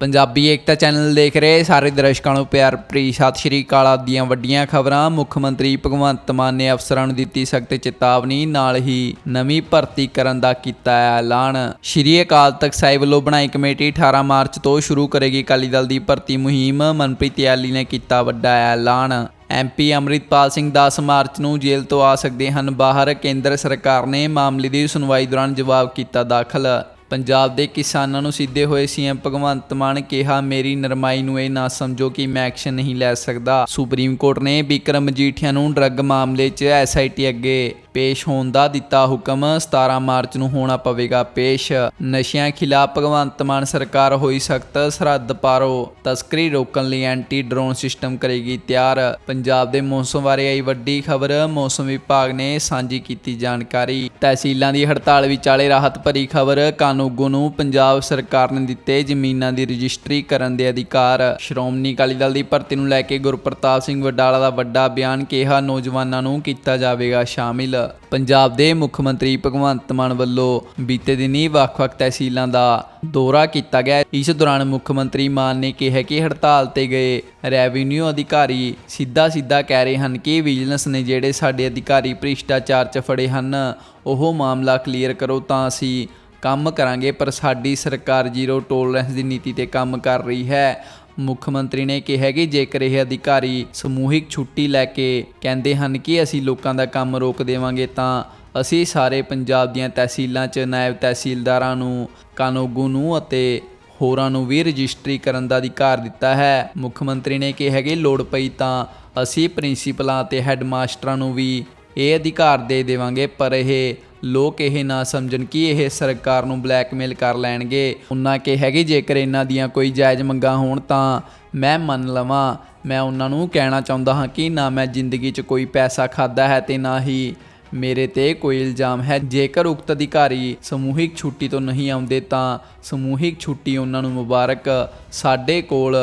ਪੰਜਾਬੀ ਏਕਤਾ channel ਦੇਖ ਰਹੇ ਸਾਰੇ ਦਰਸ਼ਕਾਂ ਨੂੰ ਪਿਆਰ ਭਰੀ ਸਤਿ ਸ਼੍ਰੀ ਅਕਾਲ। ਆਪ ਦੀਆਂ ਵੱਡੀਆਂ ਖਬਰਾਂ, ਮੁੱਖ ਮੰਤਰੀ ਭਗਵੰਤ ਮਾਨ ਨੇ ਅਫਸਰਾਂ ਨੂੰ ਦਿੱਤੀ ਸਖਤ ਚੇਤਾਵਨੀ, ਨਾਲ ਹੀ ਨਵੀਂ ਭਰਤੀ ਕਰਨ ਦਾ ਕੀਤਾ ਐਲਾਨ। ਸ਼੍ਰੀ ਅਕਾਲ ਤਖਤ ਸਾਹਿਬ ਵੱਲੋਂ ਬਣਾਈ ਕਮੇਟੀ 18 ਮਾਰਚ ਤੋਂ ਸ਼ੁਰੂ ਕਰੇਗੀ ਅਕਾਲੀ ਦਲ ਦੀ ਭਰਤੀ ਮੁਹਿੰਮ। ਮਨਪ੍ਰੀਤ ਯਾਲੀ ਨੇ ਕੀਤਾ ਵੱਡਾ ਐਲਾਨ। ਐਮਪੀ ਅੰਮ੍ਰਿਤਪਾਲ ਸਿੰਘ 10 ਮਾਰਚ ਨੂੰ ਜੇਲ੍ਹ ਤੋਂ ਆ ਸਕਦੇ ਹਨ। ਬਾਹਰ ਕੇਂਦਰ ਸਰਕਾਰ ਨੇ ਮਾਮਲੇ ਦੀ ਸੁਣਵਾਈ ਦੌਰਾਨ ਜਵਾਬ ਕੀਤਾ ਦਾਖਲ। ਪੰਜਾਬ ਦੇ ਕਿਸਾਨਾਂ ਨੂੰ ਸਿੱਧੇ ਹੋਏ ਸੀਐਮ ਭਗਵੰਤ ਮਾਨ ਕਿਹਾ, ਮੇਰੀ ਨਰਮਾਈ ਨੂੰ ਇਹ ਨਾ ਸਮਝੋ ਕਿ ਮੈਂ ਐਕਸ਼ਨ ਨਹੀਂ ਲੈ ਸਕਦਾ। ਸੁਪਰੀਮ ਕੋਰਟ ਨੇ ਬਿਕਰਮ ਮਜੀਠੀਆ ਨੂੰ ਡਰੱਗ ਮਾਮਲੇ 'ਚ ਐਸਆਈਟੀ ਅੱਗੇ ਪੇਸ਼ ਹੋਣ ਦਾ ਦਿੱਤਾ ਹੁਕਮ। 17 ਮਾਰਚ ਨੂੰ ਹੋਣਾ ਪਵੇਗਾ ਪੇਸ਼। ਨਸ਼ਿਆਂ ਖਿਲਾਫ ਭਗਵੰਤ ਮਾਨ ਸਰਕਾਰ ਹੋਈ ਸਖਤ ਸਰਹੱਦ ਪਾਰੋ। ਤਸਕਰੀ ਰੋਕਣ ਲਈ ਐਂਟੀ ਡਰੋਨ ਸਿਸਟਮ ਕਰੇਗੀ ਤਿਆਰ। ਪੰਜਾਬ ਦੇ ਮੌਸਮ ਬਾਰੇ ਆਈ ਵੱਡੀ ਖਬਰ। ਮੌਸਮ ਵਿਭਾਗ ਨੇ ਸਾਂਝੀ ਕੀਤੀ ਜਾਣਕਾਰੀ। ਤਹਿਸੀਲਾਂ ਦੀ ਹੜਤਾਲ ਵਿਚਾਲੇ ਰਾਹਤ ਭਰੀ ਖਬਰ। ਕਾਨੂੰਗੋ ਨੂੰ ਪੰਜਾਬ ਸਰਕਾਰ ਨੇ ਦਿੱਤੇ ਜ਼ਮੀਨਾਂ ਦੀ ਰਜਿਸਟਰੀ ਕਰਨ ਦੇ ਅਧਿਕਾਰ। ਸ਼੍ਰੋਮਣੀ ਅਕਾਲੀ ਦਲ ਦੀ ਭਰਤੀ ਨੂੰ ਲੈ ਕੇ ਗੁਰਪ੍ਰਤਾਪ ਸਿੰਘ ਵਡਾਲਾ ਦਾ ਵੱਡਾ ਬਿਆਨ। ਕਿਹਾ, ਨੌਜਵਾਨਾਂ ਨੂੰ ਕੀਤਾ ਜਾਵੇਗਾ ਸ਼ਾਮਿਲ। ਪੰਜਾਬ ਦੇ ਮੁੱਖ ਮੰਤਰੀ ਭਗਵੰਤ ਮਾਨ ਵੱਲੋਂ ਬੀਤੇ ਦਿਨੀ ਵੱਖ-ਵੱਖ ਤਹਿਸੀਲਾਂ ਦਾ ਦੌਰਾ ਕੀਤਾ ਗਿਆ। ਇਸ ਦੌਰਾਨ ਮੁੱਖ ਮੰਤਰੀ ਮਾਨ ਨੇ ਕਿਹਾ ਕਿ ਹੜਤਾਲ ਤੇ ਗਏ ਰੈਵਨਿਊ ਅਧਿਕਾਰੀ ਸਿੱਧਾ-ਸਿੱਧਾ ਕਹਿ ਰਹੇ ਹਨ ਕਿ ਵਿਜੀਲੈਂਸ ਨੇ ਜਿਹੜੇ ਸਾਡੇ ਅਧਿਕਾਰੀ ਭ੍ਰਿਸ਼ਟਾਚਾਰ 'ਚ ਫੜੇ ਹਨ, ਉਹ ਮਾਮਲਾ ਕਲੀਅਰ ਕਰੋ ਤਾਂ ਅਸੀਂ ਕੰਮ ਕਰਾਂਗੇ, ਪਰ ਸਾਡੀ ਸਰਕਾਰ ਜ਼ੀਰੋ ਟੋਲਰੈਂਸ ਦੀ ਨੀਤੀ ਤੇ ਕੰਮ ਕਰ ਰਹੀ ਹੈ। ਮੁੱਖ ਮੰਤਰੀ ਨੇ ਕਿਹਾ ਕਿ ਜੇਕਰ ਇਹ ਅਧਿਕਾਰੀ ਸਮੂਹਿਕ ਛੁੱਟੀ ਲੈ ਕੇ ਕਹਿੰਦੇ ਹਨ ਕਿ ਅਸੀਂ ਲੋਕਾਂ ਦਾ ਕੰਮ ਰੋਕ ਦੇਵਾਂਗੇ ਤਾਂ ਅਸੀਂ ਸਾਰੇ ਪੰਜਾਬ ਦੀਆਂ ਤਹਿਸੀਲਾਂ 'ਚ ਨਾਇਬ ਤਹਿਸੀਲਦਾਰਾਂ ਨੂੰ, ਕਾਨੂੰਗੋ ਨੂੰ ਅਤੇ ਹੋਰਾਂ ਨੂੰ ਵੀ ਰਜਿਸਟਰੀ ਕਰਨ ਦਾ ਅਧਿਕਾਰ ਦਿੱਤਾ ਹੈ। ਮੁੱਖ ਮੰਤਰੀ ਨੇ ਕਿਹਾ ਕਿ ਲੋੜ ਪਈ ਤਾਂ ਅਸੀਂ ਪ੍ਰਿੰਸੀਪਲਾਂ ਅਤੇ ਹੈੱਡਮਾਸਟਰਾਂ ਨੂੰ ਵੀ ਇਹ ਅਧਿਕਾਰ ਦੇ ਦੇਵਾਂਗੇ, ਪਰ ਇਹ ਲੋਕ ਇਹ ਨਾ ਸਮਝਣ ਕਿ ਇਹ ਸਰਕਾਰ ਨੂੰ ਬਲੈਕਮੇਲ ਕਰ ਲੈਣਗੇ। ਉਹਨਾਂ ਕਿਹਾ ਕਿ ਜੇਕਰ ਇਹਨਾਂ ਦੀਆਂ ਕੋਈ ਜਾਇਜ਼ ਮੰਗਾਂ ਹੋਣ ਤਾਂ ਮੈਂ ਮੰਨ ਲਵਾਂ। ਮੈਂ ਉਹਨਾਂ ਨੂੰ ਕਹਿਣਾ ਚਾਹੁੰਦਾ ਹਾਂ ਕਿ ਨਾ ਮੈਂ ਜ਼ਿੰਦਗੀ 'ਚ ਕੋਈ ਪੈਸਾ ਖਾਦਾ ਹੈ ਤੇ ਨਾ ਹੀ ਮੇਰੇ ਤੇ ਕੋਈ ਇਲਜ਼ਾਮ ਹੈ। ਜੇਕਰ ਉਕਤ ਅਧਿਕਾਰੀ ਸਮੂਹਿਕ ਛੁੱਟੀ ਤੋਂ ਨਹੀਂ ਆਉਂਦੇ ਤਾਂ ਸਮੂਹਿਕ ਛੁੱਟੀ ਉਹਨਾਂ ਨੂੰ ਮੁਬਾਰਕ। ਸਾਡੇ ਕੋਲ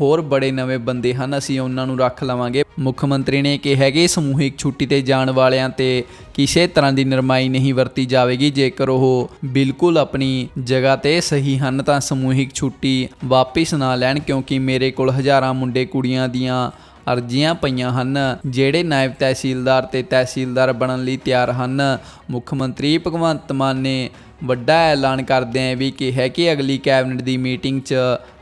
ਹੋਰ ਬੜੇ ਨਵੇਂ ਬੰਦੇ ਹਨ, ਅਸੀਂ ਉਹਨਾਂ ਨੂੰ ਰੱਖ ਲਵਾਂਗੇ। ਮੁੱਖ ਮੰਤਰੀ ਨੇ ਕਿਹਾ ਕਿ ਸਮੂਹਿਕ ਛੁੱਟੀ ਤੇ ਜਾਣ ਵਾਲਿਆਂ ਤੇ ਕਿਸੇ ਤਰ੍ਹਾਂ ਦੀ ਨਰਮਾਈ ਨਹੀਂ ਵਰਤੀ ਜਾਵੇਗੀ। ਜੇਕਰ ਉਹ ਬਿਲਕੁਲ ਆਪਣੀ ਜਗ੍ਹਾ ਤੇ ਸਹੀ ਹਨ, ਤਾਂ ਸਮੂਹਿਕ ਛੁੱਟੀ ਵਾਪਿਸ ਨਾ ਲੈਣ, ਕਿਉਂਕਿ ਮੇਰੇ ਕੋਲ ਹਜ਼ਾਰਾਂ ਮੁੰਡੇ ਕੁੜੀਆਂ ਦੀਆਂ ਅਰਜ਼ੀਆਂ ਪਈਆਂ ਹਨ, ਜਿਹੜੇ ਨਾਇਬ ਤਹਿਸੀਲਦਾਰ ਤੇ ਤਹਿਸੀਲਦਾਰ ਬਣਨ ਲਈ ਤਿਆਰ ਹਨ। ਮੁੱਖ ਮੰਤਰੀ ਭਗਵੰਤ ਮਾਨ ਨੇ ਵੱਡਾ ਐਲਾਨ ਕਰਦਿਆਂ ਵੀ ਕਿਹਾ ਕਿ ਅਗਲੀ ਕੈਬਨਿਟ ਦੀ ਮੀਟਿੰਗ 'ਚ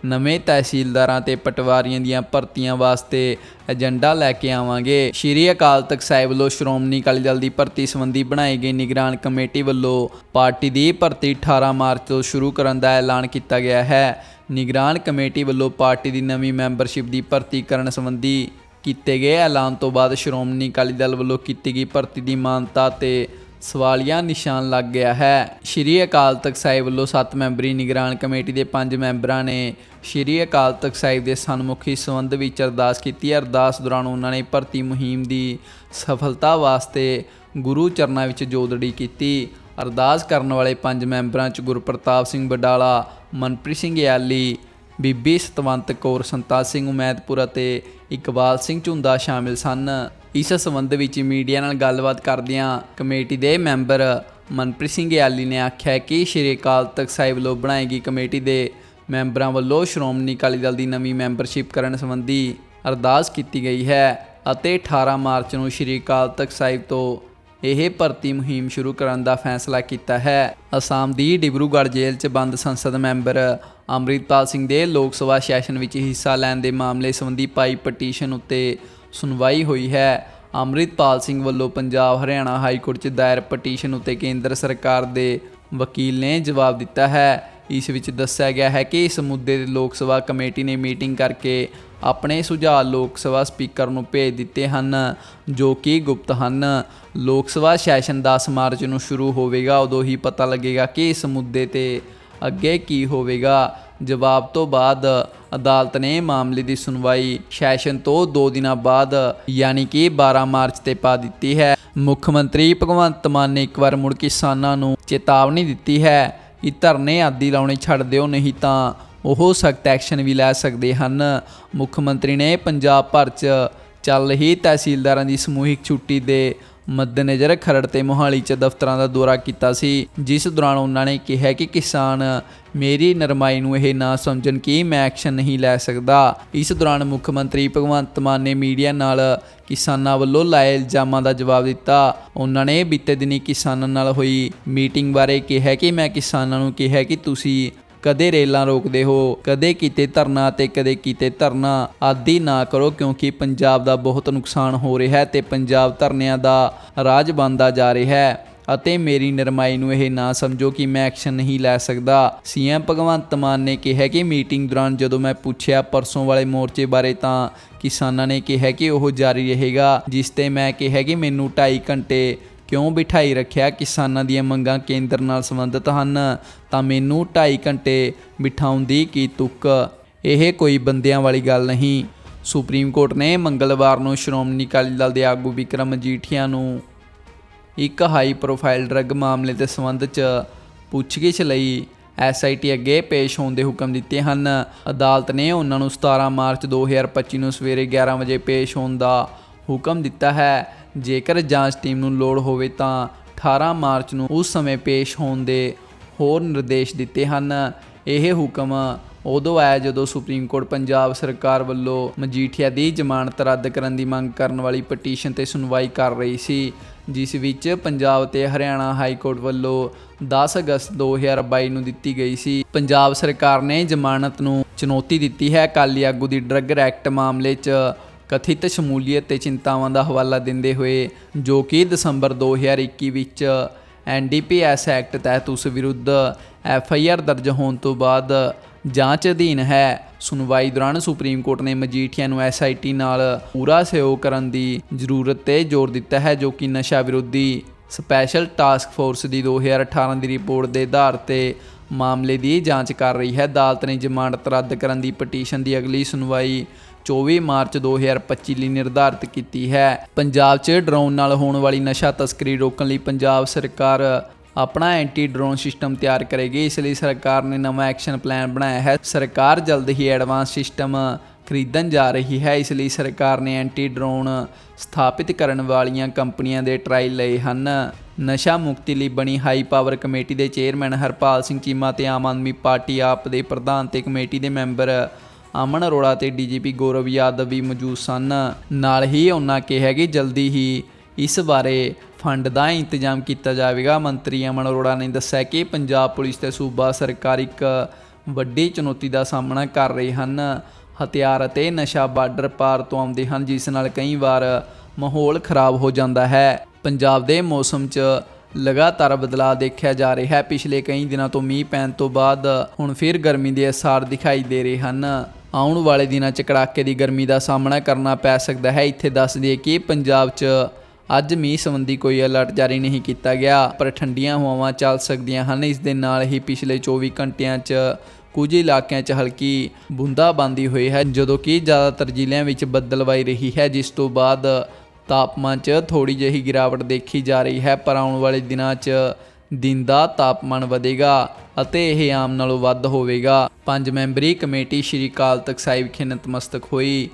ਨਵੇਂ ਤਹਿਸੀਲਦਾਰਾਂ ਤੇ ਪਟਵਾਰੀਆਂ ਦੀਆਂ ਭਰਤੀਆਂ ਵਾਸਤੇ ਏਜੰਡਾ ਲੈ ਕੇ ਆਵਾਂਗੇ। ਸ਼੍ਰੀ ਅਕਾਲ ਤਖਤ ਸਾਹਿਬ ਵੱਲੋਂ ਸ਼੍ਰੋਮਣੀ ਅਕਾਲੀ ਦਲ ਦੀ ਭਰਤੀ ਸੰਬੰਧੀ ਬਣਾਈ ਗਈ ਨਿਗਰਾਨ ਕਮੇਟੀ ਵੱਲੋਂ ਪਾਰਟੀ ਦੀ ਭਰਤੀ 18 ਮਾਰਚ ਤੋਂ ਸ਼ੁਰੂ ਕਰਨ ਦਾ ਐਲਾਨ ਕੀਤਾ ਗਿਆ ਹੈ। ਨਿਗਰਾਨ ਕਮੇਟੀ ਵੱਲੋਂ ਪਾਰਟੀ ਦੀ ਨਵੀਂ ਮੈਂਬਰਸ਼ਿਪ ਦੀ ਭਰਤੀ ਕਰਨ ਸੰਬੰਧੀ ਕੀਤੇ ਗਏ ਐਲਾਨ ਤੋਂ ਬਾਅਦ ਸ਼੍ਰੋਮਣੀ ਅਕਾਲੀ ਦਲ ਵੱਲੋਂ ਕੀਤੀ ਗਈ ਭਰਤੀ ਦੀ ਮਾਨਤਾ ਤੇ ਸਵਾਲੀਆ ਨਿਸ਼ਾਨ ਲੱਗ ਗਿਆ ਹੈ। ਸ਼੍ਰੀ ਅਕਾਲ ਤਖਤ ਸਾਹਿਬ ਵੱਲੋਂ 7 ਮੈਂਬਰੀ ਨਿਗਰਾਨ ਕਮੇਟੀ ਦੇ 5 ਮੈਂਬਰਾਂ ਨੇ ਸ਼੍ਰੀ ਅਕਾਲ ਤਖਤ ਸਾਹਿਬ ਦੇ ਸਨਮੁਖੀ ਸੰਬੰਧ ਵਿੱਚ ਅਰਦਾਸ ਕੀਤੀ। ਅਰਦਾਸ ਦੌਰਾਨ ਉਹਨਾਂ ਨੇ ਭਰਤੀ ਮੁਹਿੰਮ ਦੀ ਸਫਲਤਾ ਵਾਸਤੇ ਗੁਰੂ ਚਰਨਾਂ ਵਿੱਚ ਜੋਦੜੀ ਕੀਤੀ। ਅਰਦਾਸ ਕਰਨ ਵਾਲੇ ਪੰਜ ਮੈਂਬਰਾਂ 'ਚ ਗੁਰਪ੍ਰਤਾਪ ਸਿੰਘ ਬਡਾਲਾ, ਮਨਪ੍ਰੀਤ ਸਿੰਘ ਯਾਲੀ, ਬੀਬੀ ਸਤਵੰਤ ਕੌਰ ਸੰਤਾ ਸਿੰਘ ਉਮੈਦਪੁਰ ਅਤੇ ਇਕਬਾਲ ਸਿੰਘ ਝੁੰਦਾ ਸ਼ਾਮਿਲ ਸਨ। ਇਸ ਸੰਬੰਧ ਵਿੱਚ ਮੀਡੀਆ ਨਾਲ ਗੱਲਬਾਤ ਕਰਦਿਆਂ ਕਮੇਟੀ ਦੇ ਮੈਂਬਰ ਮਨਪ੍ਰੀਤ ਸਿੰਘ ਯਾਲੀ ਨੇ ਆਖਿਆ ਕਿ ਸ਼੍ਰੀ ਅਕਾਲ ਤਖਤ ਸਾਹਿਬ ਵੱਲੋਂ ਬਣਾਈ ਗਈ ਕਮੇਟੀ ਦੇ ਮੈਂਬਰਾਂ ਵੱਲੋਂ ਸ਼੍ਰੋਮਣੀ ਅਕਾਲੀ ਦਲ ਦੀ ਨਵੀਂ ਮੈਂਬਰਸ਼ਿਪ ਕਰਨ ਸੰਬੰਧੀ ਅਰਦਾਸ ਕੀਤੀ ਗਈ ਹੈ ਅਤੇ 18 ਮਾਰਚ ਨੂੰ ਸ਼੍ਰੀ ਅਕਾਲ ਤਖਤ ਸਾਹਿਬ ਤੋਂ ਇਹ ਭਰਤੀ ਮੁਹਿੰਮ ਸ਼ੁਰੂ ਕਰਨ ਦਾ ਫੈਸਲਾ ਕੀਤਾ ਹੈ। ਅਸਾਮ ਦੀ ਡਿਬਰੂਗੜ੍ਹ ਜੇਲ੍ਹ 'ਚ ਬੰਦ ਸੰਸਦ ਮੈਂਬਰ ਅੰਮ੍ਰਿਤਪਾਲ ਸਿੰਘ ਦੇ ਲੋਕ ਸਭਾ ਸੈਸ਼ਨ ਵਿੱਚ ਹਿੱਸਾ ਲੈਣ ਦੇ ਮਾਮਲੇ ਸੰਬੰਧੀ ਪਾਈ ਪਟੀਸ਼ਨ ਉੱਤੇ ਸੁਣਵਾਈ ਹੋਈ ਹੈ। ਅੰਮ੍ਰਿਤਪਾਲ ਸਿੰਘ ਵੱਲੋਂ ਪੰਜਾਬ ਹਰਿਆਣਾ ਹਾਈ ਕੋਰਟ 'ਚ ਦਾਇਰ ਪਟੀਸ਼ਨ ਉੱਤੇ ਕੇਂਦਰ ਸਰਕਾਰ ਦੇ ਵਕੀਲ ਨੇ ਜਵਾਬ ਦਿੱਤਾ ਹੈ। ਇਸ ਵਿੱਚ ਦੱਸਿਆ ਗਿਆ ਹੈ ਕਿ ਇਸ ਮੁੱਦੇ ਤੇ ਲੋਕ ਸਭਾ ਕਮੇਟੀ ਨੇ ਮੀਟਿੰਗ ਕਰਕੇ ਆਪਣੇ ਸੁਝਾਅ ਲੋਕ ਸਭਾ ਸਪੀਕਰ ਨੂੰ ਭੇਜ ਦਿੱਤੇ ਹਨ, ਜੋ ਕਿ ਗੁਪਤ ਹਨ। ਲੋਕ ਸਭਾ ਸੈਸ਼ਨ 10 ਮਾਰਚ ਨੂੰ ਸ਼ੁਰੂ ਹੋਵੇਗਾ। ਉਦੋਂ ਹੀ ਪਤਾ ਲੱਗੇਗਾ ਕਿ ਇਸ ਮੁੱਦੇ ਤੇ ਅੱਗੇ ਕੀ ਹੋਵੇਗਾ। ਜਵਾਬ ਤੋਂ ਬਾਅਦ ਅਦਾਲਤ ਨੇ ਮਾਮਲੇ ਦੀ ਸੁਣਵਾਈ ਸੈਸ਼ਨ ਤੋਂ 2 ਦਿਨਾਂ ਬਾਅਦ, ਯਾਨੀ ਕਿ 12 ਮਾਰਚ ਤੇ ਪਾ ਦਿੱਤੀ ਹੈ। ਮੁੱਖ ਮੰਤਰੀ ਭਗਵੰਤ ਮਾਨ ਨੇ ਇੱਕ ਵਾਰ ਮੁੜ ਕਿਸਾਨਾਂ ਨੂੰ ਚੇਤਾਵਨੀ ਦਿੱਤੀ ਹੈ ਕਿ ਧਰਨੇ ਆਦਿ ਲਾਉਣੇ ਛੱਡ ਦਿਓ, ਨਹੀਂ ਤਾਂ ਉਹ ਸਖਤ ਐਕਸ਼ਨ ਵੀ ਲੈ ਸਕਦੇ ਹਨ। ਮੁੱਖ ਮੰਤਰੀ ਨੇ ਪੰਜਾਬ ਭਰ 'ਚ ਚੱਲ ਰਹੀ ਤਹਿਸੀਲਦਾਰਾਂ ਦੀ ਸਮੂਹਿਕ ਛੁੱਟੀ ਦੇ ਮੱਦੇਨਜ਼ਰ ਖਰੜ ਤੇ ਮੋਹਾਲੀ 'ਚ ਦਫ਼ਤਰਾਂ ਦਾ ਦੌਰਾ ਕੀਤਾ ਸੀ, ਜਿਸ ਦੌਰਾਨ ਉਹਨਾਂ ਨੇ ਕਿਹਾ ਕਿ ਕਿਸਾਨ ਮੇਰੀ ਨਰਮਾਈ ਨੂੰ ਇਹ ਨਾ ਸਮਝਣ ਕਿ ਮੈਂ ਐਕਸ਼ਨ ਨਹੀਂ ਲੈ ਸਕਦਾ। ਇਸ ਦੌਰਾਨ ਮੁੱਖ ਮੰਤਰੀ ਭਗਵੰਤ ਮਾਨ ਨੇ ਮੀਡੀਆ ਨਾਲ ਕਿਸਾਨਾਂ ਵੱਲੋਂ ਲਾਏ ਇਲਜ਼ਾਮਾਂ ਦਾ ਜਵਾਬ ਦਿੱਤਾ। ਉਹਨਾਂ ਨੇ ਬੀਤੇ ਦਿਨੀ ਕਿਸਾਨਾਂ ਨਾਲ ਹੋਈ ਮੀਟਿੰਗ ਬਾਰੇ ਕਿਹਾ ਕਿ ਮੈਂ ਕਿਸਾਨਾਂ ਨੂੰ ਕਿਹਾ ਕਿ ਤੁਸੀਂ ਕਦੇ ਰੇਲਾਂ ਰੋਕਦੇ ਹੋ, ਕਦੇ ਕਿਤੇ ਧਰਨਾ ਤੇ ਕਦੇ ਕਿਤੇ ਧਰਨਾ। ਆਦਿ ਨਾ ਕਰੋ ਕਿਉਂਕਿ ਪੰਜਾਬ ਦਾ ਬਹੁਤ ਨੁਕਸਾਨ ਹੋ ਰਿਹਾ ਹੈ ਤੇ ਪੰਜਾਬ ਧਰਨਿਆਂ ਦਾ ਰਾਜ ਬਣਦਾ ਜਾ ਰਿਹਾ ਹੈ। ਅਤੇ ਮੇਰੀ ਨਰਮਾਈ ਨੂੰ ਇਹ ਨਾ ਸਮਝੋ ਕਿ ਮੈਂ ਐਕਸ਼ਨ ਨਹੀਂ ਲੈ ਸਕਦਾ। ਸੀਐਮ ਭਗਵੰਤ ਮਾਨ ਨੇ ਕਿਹਾ ਕਿ ਮੀਟਿੰਗ ਦੌਰਾਨ ਜਦੋਂ ਮੈਂ ਪੁੱਛਿਆ ਪਰਸੋਂ ਵਾਲੇ ਮੋਰਚੇ ਬਾਰੇ ਤਾਂ ਕਿਸਾਨਾਂ ਨੇ ਕਿਹਾ ਕਿ ਉਹ ਜਾਰੀ ਰਹੇਗਾ, ਜਿਸ ਤੇ ਮੈਂ ਕਿਹਾ ਕਿ ਮੈਨੂੰ 2.5 ਘੰਟੇ ਕਿਉਂ ਬਿਠਾਈ ਰੱਖਿਆ ਕਿਸਾਨਾਂ ਦੀਆਂ ਮੰਗਾਂ ਕੇਂਦਰ ਨਾਲ ਸੰਬੰਧਿਤ ਹਨ? ਤਾਂ ਮੈਨੂੰ 2.5 ਘੰਟੇ ਬਿਠਾਉਣ ਦੀ ਕੀ ਤੁੱਕ? ਇਹ ਕੋਈ ਬੰਦਿਆਂ ਵਾਲੀ ਗੱਲ ਨਹੀਂ। ਸੁਪਰੀਮ ਕੋਰਟ ਨੇ ਮੰਗਲਵਾਰ ਨੂੰ ਸ਼੍ਰੋਮਣੀ ਅਕਾਲੀ ਦਲ ਦੇ ਆਗੂ ਵਿਕਰਮ ਮਜੀਠੀਆ ਨੂੰ ਇੱਕ ਹਾਈ ਪ੍ਰੋਫਾਈਲ ਡਰੱਗ ਮਾਮਲੇ ਦੇ ਸੰਬੰਧ 'ਚ ਪੁੱਛਗਿੱਛ ਲਈ ਐਸਆਈਟੀ ਅੱਗੇ ਪੇਸ਼ ਹੋਣ ਦੇ ਹੁਕਮ ਦਿੱਤੇ ਹਨ। ਅਦਾਲਤ ਨੇ ਉਹਨਾਂ ਨੂੰ 17 ਮਾਰਚ 2025 ਨੂੰ ਸਵੇਰੇ 11 ਵਜੇ ਪੇਸ਼ ਹੋਣ ਦਾ ਹੁਕਮ ਦਿੱਤਾ ਹੈ। ਜੇਕਰ ਜਾਂਚ ਟੀਮ ਨੂੰ ਲੋੜ ਹੋਵੇ ਤਾਂ 18 ਮਾਰਚ ਨੂੰ ਉਸ ਸਮੇਂ ਪੇਸ਼ ਹੋਣ ਦੇ ਹੋਰ ਨਿਰਦੇਸ਼ ਦਿੱਤੇ ਹਨ। ਇਹ ਹੁਕਮ ਉਦੋਂ ਆਇਆ ਜਦੋਂ ਸੁਪਰੀਮ ਕੋਰਟ ਪੰਜਾਬ ਸਰਕਾਰ ਵੱਲੋਂ ਮਜੀਠੀਆ ਦੀ ਜ਼ਮਾਨਤ ਰੱਦ ਕਰਨ ਦੀ ਮੰਗ ਕਰਨ ਵਾਲੀ ਪਟੀਸ਼ਨ ਤੇ ਸੁਣਵਾਈ ਕਰ ਰਹੀ ਸੀ, ਜਿਸ ਵਿੱਚ ਪੰਜਾਬ ਤੇ ਹਰਿਆਣਾ ਹਾਈ ਕੋਰਟ ਵੱਲੋਂ 10 ਅਗਸਤ 2022 ਨੂੰ ਦਿੱਤੀ ਗਈ ਸੀ। ਪੰਜਾਬ ਸਰਕਾਰ ਨੇ ਜ਼ਮਾਨਤ ਨੂੰ ਚੁਣੌਤੀ ਦਿੱਤੀ ਹੈ। ਅਕਾਲੀ ਆਗੂ ਦੀ ਡਰੱਗ ਐਕਟ ਮਾਮਲੇ 'ਚ ਕਥਿਤ ਸ਼ਮੂਲੀਅਤ ਤੇ ਚਿੰਤਾਵਾਂ ਦਾ ਹਵਾਲਾ ਦਿੰਦੇ ਹੋਏ, ਜੋ ਕਿ ਦਸੰਬਰ 2021 ਵਿੱਚ ਐਨਡੀਪੀਐਸ ਐਕਟ ਤਹਿਤ ਉਸ ਵਿਰੁੱਧ ਐਫਆਈਆਰ ਦਰਜ ਹੋਣ ਤੋਂ ਬਾਅਦ ਜਾਂਚ ਅਧੀਨ ਹੈ, ਸੁਣਵਾਈ ਦੌਰਾਨ ਸੁਪਰੀਮ ਕੋਰਟ ਨੇ ਮਜੀਠੀਆ ਨੂੰ ਐਸਆਈਟੀ ਨਾਲ ਪੂਰਾ ਸਹਿਯੋਗ ਕਰਨ ਦੀ ਜ਼ਰੂਰਤ ਤੇ ਜ਼ੋਰ ਦਿੱਤਾ ਹੈ, ਜੋ ਕਿ ਨਸ਼ਾ ਵਿਰੋਧੀ ਸਪੈਸ਼ਲ ਟਾਸਕ ਫੋਰਸ ਦੀ 2018 ਦੀ ਰਿਪੋਰਟ ਦੇ ਆਧਾਰ ਤੇ ਮਾਮਲੇ ਦੀ ਜਾਂਚ ਕਰ ਰਹੀ ਹੈ। ਅਦਾਲਤ ਨੇ ਜ਼ਮਾਨਤ ਰੱਦ ਕਰਨ ਦੀ ਪਟੀਸ਼ਨ ਦੀ ਅਗਲੀ ਸੁਣਵਾਈ 24 ਮਾਰਚ 2025 ਲਈ ਨਿਰਧਾਰਿਤ ਕੀਤੀ ਹੈ। ਪੰਜਾਬ 'ਚ ਡਰੋਨ ਨਾਲ ਹੋਣ ਵਾਲੀ ਨਸ਼ਾ ਤਸਕਰੀ ਰੋਕਣ ਲਈ ਪੰਜਾਬ ਸਰਕਾਰ ਆਪਣਾ ਐਂਟੀ ਡਰੋਨ ਸਿਸਟਮ ਤਿਆਰ ਕਰੇਗੀ। ਇਸ ਲਈ ਸਰਕਾਰ ਨੇ ਨਵਾਂ ਐਕਸ਼ਨ ਪਲਾਨ ਬਣਾਇਆ ਹੈ। ਸਰਕਾਰ ਜਲਦ ਹੀ ਐਡਵਾਂਸ ਸਿਸਟਮ ਖਰੀਦਣ ਜਾ ਰਹੀ ਹੈ। ਇਸ ਲਈ ਸਰਕਾਰ ਨੇ ਐਂਟੀ ਡਰੋਨ ਸਥਾਪਿਤ ਕਰਨ ਵਾਲੀਆਂ ਕੰਪਨੀਆਂ ਦੇ ਟਰਾਇਲ ਲਏ ਹਨ। ਨਸ਼ਾ ਮੁਕਤੀ ਲਈ ਬਣੀ ਹਾਈ ਪਾਵਰ ਕਮੇਟੀ ਦੇ ਚੇਅਰਮੈਨ ਹਰਪਾਲ ਸਿੰਘ ਚੀਮਾ ਤੇ ਆਮ ਆਦਮੀ ਪਾਰਟੀ ਆਪ ਦੇ ਪ੍ਰਧਾਨ ਤੇ ਕਮੇਟੀ ਦੇ ਮੈਂਬਰ ਅਮਨ ਅਰੋੜਾ ਤੇ ਡੀਜੀਪੀ ਗੌਰਵ ਯਾਦਵ ਵੀ ਮੌਜੂਦ ਸਨ। ਨਾਲ ਹੀ ਉਹਨਾਂ ਕਿਹਾ ਕਿ ਜਲਦੀ ਹੀ ਇਸ ਬਾਰੇ ਫੰਡ ਦਾ ਇੰਤਜ਼ਾਮ ਕੀਤਾ ਜਾਵੇਗਾ। ਮੰਤਰੀ ਅਮਨ ਅਰੋੜਾ ਨੇ ਦੱਸਿਆ ਕਿ ਪੰਜਾਬ ਪੁਲਿਸ ਤੇ ਸੂਬਾ ਸਰਕਾਰ ਇੱਕ ਵੱਡੀ ਚੁਣੌਤੀ ਦਾ ਸਾਹਮਣਾ ਕਰ ਰਹੇ ਹਨ। ਹਥਿਆਰ ਅਤੇ ਨਸ਼ਾ ਬਾਰਡਰ ਪਾਰ ਤੋਂ ਆਉਂਦੇ ਹਨ, ਜਿਸ ਨਾਲ ਕਈ ਵਾਰ ਮਾਹੌਲ ਖਰਾਬ ਹੋ ਜਾਂਦਾ ਹੈ। ਪੰਜਾਬ ਦੇ ਮੌਸਮ 'ਚ ਲਗਾਤਾਰ ਬਦਲਾਅ ਦੇਖਿਆ ਜਾ ਰਿਹਾ ਹੈ। ਪਿਛਲੇ ਕਈ ਦਿਨਾਂ ਤੋਂ ਮੀਂਹ ਪੈਣ ਤੋਂ ਬਾਅਦ ਹੁਣ ਫਿਰ ਗਰਮੀ ਦੇ ਅਸਾਰ ਦਿਖਾਈ ਦੇ ਰਹੇ ਹਨ। ਆਉਣ ਵਾਲੇ ਦਿਨਾਂ 'ਚ ਕੜਾਕੇ ਦੀ ਗਰਮੀ ਦਾ ਸਾਹਮਣਾ ਕਰਨਾ ਪੈ ਸਕਦਾ ਹੈ। ਇੱਥੇ ਦੱਸ ਦਈਏ ਕਿ ਪੰਜਾਬ 'ਚ ਅੱਜ ਮੀਂਹ ਸੰਬੰਧੀ ਕੋਈ ਅਲਰਟ ਜਾਰੀ ਨਹੀਂ ਕੀਤਾ ਗਿਆ, ਪਰ ਠੰਡੀਆਂ ਹਵਾਵਾਂ ਚੱਲ ਸਕਦੀਆਂ ਹਨ। ਇਸ ਦੇ ਨਾਲ ਹੀ ਪਿਛਲੇ 24 ਘੰਟਿਆਂ 'ਚ ਕੁਝ ਇਲਾਕਿਆਂ 'ਚ ਹਲਕੀ ਬੂੰਦਾਬਾਂਦੀ ਹੋਈ ਹੈ, ਜਦੋਂ ਕਿ ਜ਼ਿਆਦਾਤਰ ਜ਼ਿਲ੍ਹਿਆਂ ਵਿੱਚ ਬੱਦਲਵਾਈ ਰਹੀ ਹੈ, ਜਿਸ ਤੋਂ ਬਾਅਦ ਤਾਪਮਾਨ 'ਚ ਥੋੜੀ ਜਿਹੀ ਗਿਰਾਵਟ ਦੇਖੀ ਜਾ ਰਹੀ ਹੈ। ਪਰ ਆਉਣ ਵਾਲੇ ਦਿਨਾਂ 'ਚ ਦਿਨ ਦਾ ਤਾਪਮਾਨ ਵਧੇਗਾ ਅਤੇ ਇਹ ਆਮ ਨਾਲੋਂ ਵੱਧ ਹੋਵੇਗਾ। ਪੰਜ ਮੈਂਬਰੀ ਕਮੇਟੀ ਸ਼੍ਰੀ ਅਕਾਲ ਤਖਤ ਸਾਹਿਬ ਵਿਖੇ ਨਤਮਸਤਕ ਹੋਈ।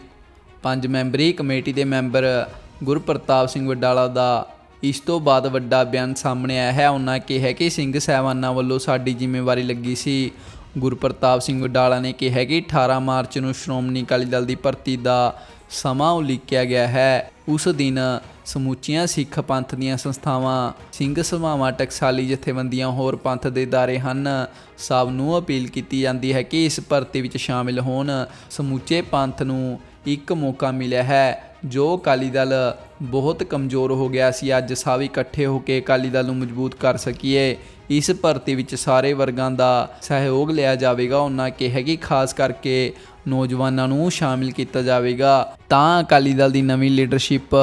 ਪੰਜ ਮੈਂਬਰੀ ਕਮੇਟੀ ਦੇ ਮੈਂਬਰ ਗੁਰਪ੍ਰਤਾਪ ਸਿੰਘ ਵਡਾਲਾ ਦਾ ਇਸ ਤੋਂ ਬਾਅਦ ਵੱਡਾ ਬਿਆਨ ਸਾਹਮਣੇ ਆਇਆ ਹੈ। ਉਹਨਾਂ ਕਿਹਾ ਕਿ ਸਿੰਘ ਸਾਹਿਬਾਨਾਂ ਵੱਲੋਂ ਸਾਡੀ ਜ਼ਿੰਮੇਵਾਰੀ ਲੱਗੀ ਸੀ। ਗੁਰਪ੍ਰਤਾਪ ਸਿੰਘ ਵਡਾਲਾ ਨੇ ਕਿਹਾ ਕਿ 18 ਮਾਰਚ ਨੂੰ ਸ਼੍ਰੋਮਣੀ ਅਕਾਲੀ ਦਲ ਦੀ ਭਰਤੀ ਦਾ ਸਮਾਂ ਉਲੀਕਿਆ ਗਿਆ ਹੈ। ਉਸ ਦਿਨ ਸਮੁੱਚੀਆਂ ਸਿੱਖ ਪੰਥ ਦੀਆਂ ਸੰਸਥਾਵਾਂ, ਸਿੰਘ ਸਭਾਵਾਂ, ਟਕਸਾਲੀ ਜਥੇਬੰਦੀਆਂ, ਹੋਰ ਪੰਥ ਦੇ ਦਾਰੇ ਹਨ। ਸਭ ਨੂੰ ਅਪੀਲ ਕੀਤੀ ਜਾਂਦੀ ਹੈ ਕਿ ਇਸ ਭਰਤੀ ਵਿੱਚ ਸ਼ਾਮਿਲ ਹੋਣ। ਸਮੁੱਚੇ ਪੰਥ ਨੂੰ ਇੱਕ ਮੌਕਾ ਮਿਲਿਆ ਹੈ, ਜੋ ਅਕਾਲੀ ਦਲ ਬਹੁਤ ਕਮਜ਼ੋਰ ਹੋ ਗਿਆ ਸੀ। ਅੱਜ ਸਭ ਇਕੱਠੇ ਹੋ ਕੇ ਅਕਾਲੀ ਦਲ ਨੂੰ ਮਜ਼ਬੂਤ ਕਰ ਸਕੀਏ। ਇਸ ਭਰਤੀ ਵਿੱਚ ਸਾਰੇ ਵਰਗਾਂ ਦਾ ਸਹਿਯੋਗ ਲਿਆ ਜਾਵੇਗਾ। ਉਹਨਾਂ ਕਿਹਾ ਕਿ ਖਾਸ ਕਰਕੇ ਨੌਜਵਾਨਾਂ ਨੂੰ ਸ਼ਾਮਿਲ ਕੀਤਾ ਜਾਵੇਗਾ। ਤਾਂ ਅਕਾਲੀ ਦਲ ਦੀ ਨਵੀਂ ਲੀਡਰਸ਼ਿਪ